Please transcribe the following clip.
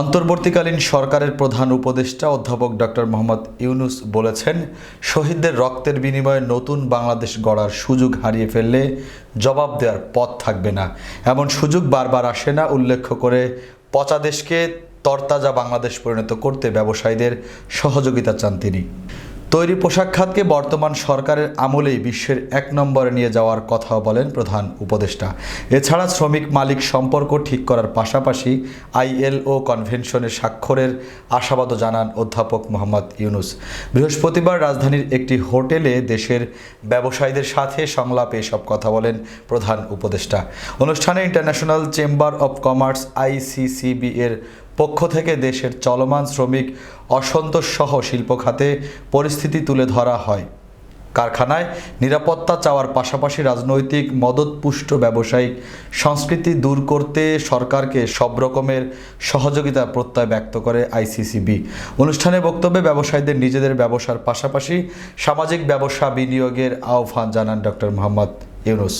অন্তর্বর্তীকালীন সরকারের প্রধান উপদেষ্টা অধ্যাপক ডক্টর মোহাম্মদ ইউনুস বলেছেন, শহীদদের রক্তের বিনিময়ে নতুন বাংলাদেশ গড়ার সুযোগ হারিয়ে ফেললে জবাব দেওয়ার পথ থাকবে না। এমন সুযোগ বারবার আসে না উল্লেখ করে পচা দেশকে তরতাজা বাংলাদেশ পরিণত করতে ব্যবসায়ীদের সহযোগিতা চান তিনি। তৈরি পোশাক খাতকে বর্তমান সরকারের আমলেই বিশ্বের এক নম্বরে নিয়ে যাওয়ার কথা বলেন প্রধান উপদেষ্টা। এছাড়া শ্রমিক মালিক সম্পর্ক ঠিক করার পাশাপাশি আইএলও কনভেনশনে স্বাক্ষরের আশাবাদও জানান অধ্যাপক মোহাম্মদ ইউনুস। বৃহস্পতিবার রাজধানীর একটি হোটেলে দেশের ব্যবসায়ীদের সাথে সংলাপে এসব কথা বলেন প্রধান উপদেষ্টা। অনুষ্ঠানে international chamber of commerce ICCB এর পক্ষ থেকে দেশের চলমান শ্রমিক অসন্তোষ সহ শিল্প খাতে পরিস্থিতি তুলে ধরা হয়। কারখানায় নিরাপত্তা চাওয়ার পাশাপাশি রাজনৈতিক মদতপুষ্ট ব্যবসায়িক সংস্কৃতি দূর করতে সরকারকে সব রকমের সহযোগিতা প্রত্যয় ব্যক্ত করে আইসিসিবি। অনুষ্ঠানে বক্তব্যে ব্যবসায়ীদের নিজেদের ব্যবসার পাশাপাশি সামাজিক ব্যবসা বিনিয়োগের আহ্বান জানান ডক্টর মোহাম্মদ ইউনুস।